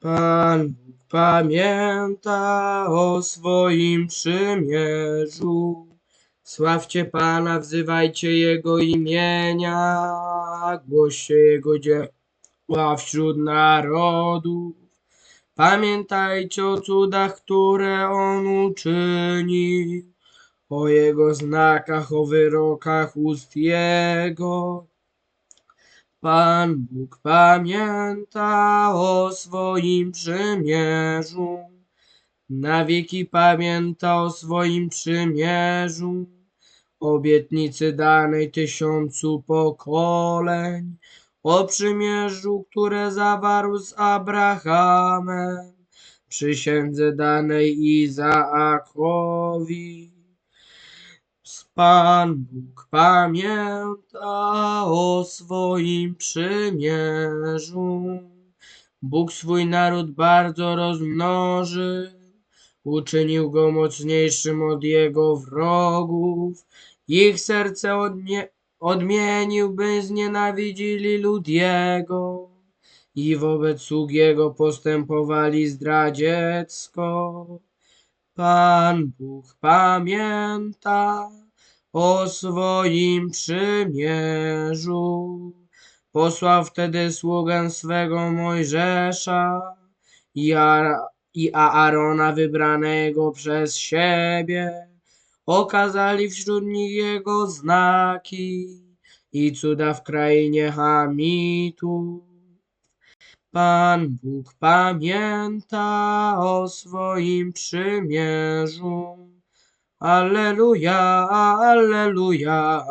Pan pamięta o swoim przymierzu. Sławcie Pana, wzywajcie Jego imienia, głoście Jego dzieła wśród narodów. Pamiętajcie o cudach, które On uczynił, o Jego znakach, o wyrokach ust Jego. Pan Bóg pamięta o swoim przymierzu, na wieki pamięta o swoim przymierzu, obietnicy danej tysiącu pokoleń, o przymierzu, które zawarł z Abrahamem, przysiędze danej Izaakowi. Pan Bóg pamięta o swoim przymierzu. Bóg swój naród bardzo rozmnożył, uczynił go mocniejszym od jego wrogów. Ich serce odnie, odmienił, by znienawidzili lud jego i wobec sług jego postępowali zdradziecko. Pan Bóg pamięta o swoim przymierzu. Posłał wtedy sługę swego Mojżesza i, Ara, i Aarona wybranego przez siebie. Okazali wśród nich jego znaki i cuda w krainie Hamitu. Pan Bóg pamięta o swoim przymierzu. Alleluja, alleluja,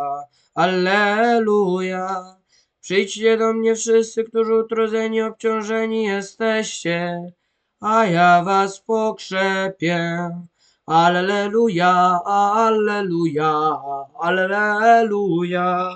alleluja. Przyjdźcie do mnie wszyscy, którzy utrudzeni, obciążeni jesteście, a ja was pokrzepię. Alleluja, alleluja, alleluja.